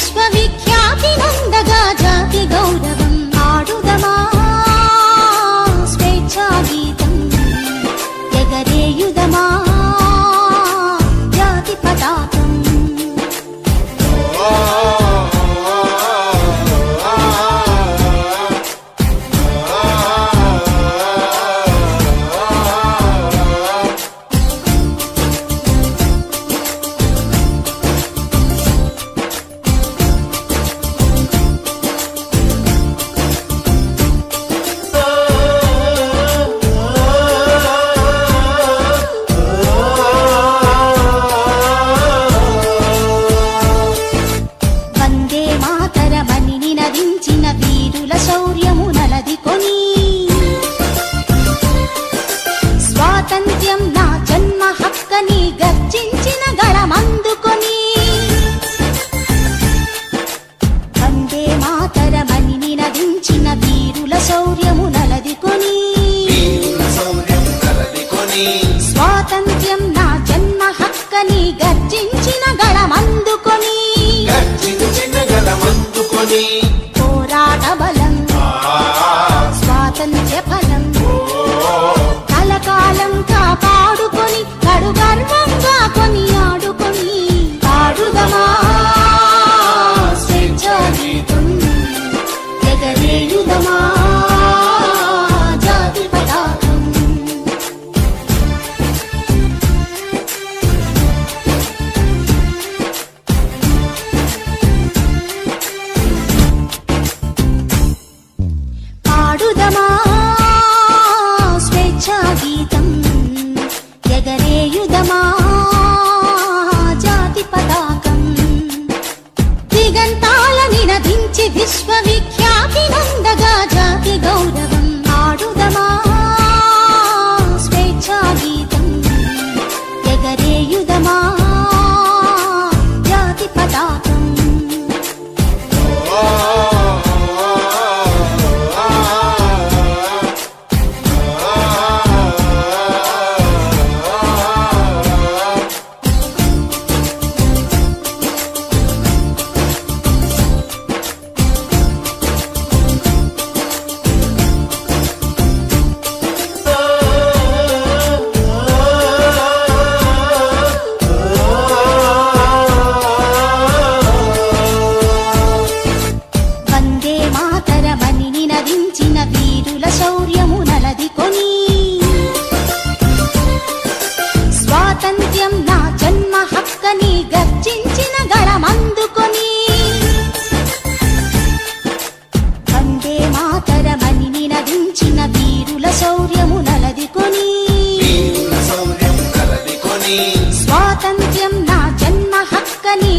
This. మాతరమని నినదించిన వీరుల శౌర్యము నలది కొని. స్వాతంత్ర్యం నా జన్మ హక్కని గర్జించిన గళమందుకొని వందే మాతరమని నినదించిన వీరుల శౌర్యము నలది కొని. స్వాతంత్ర్యం నా జన్మ హక్కని గర్జించిన గళమందుకొని బలమే పోరాట బలం స్వాతంత్ర్య ఫలం కలకాలం కాపాడుకొని కడు గర్వంగా కొని ఆడుకొని పాడుదమా స్వేచ్ఛ గీతం ఎగరేయుదమా? స్వాతంత్ర్యం నా జన్మ హక్కని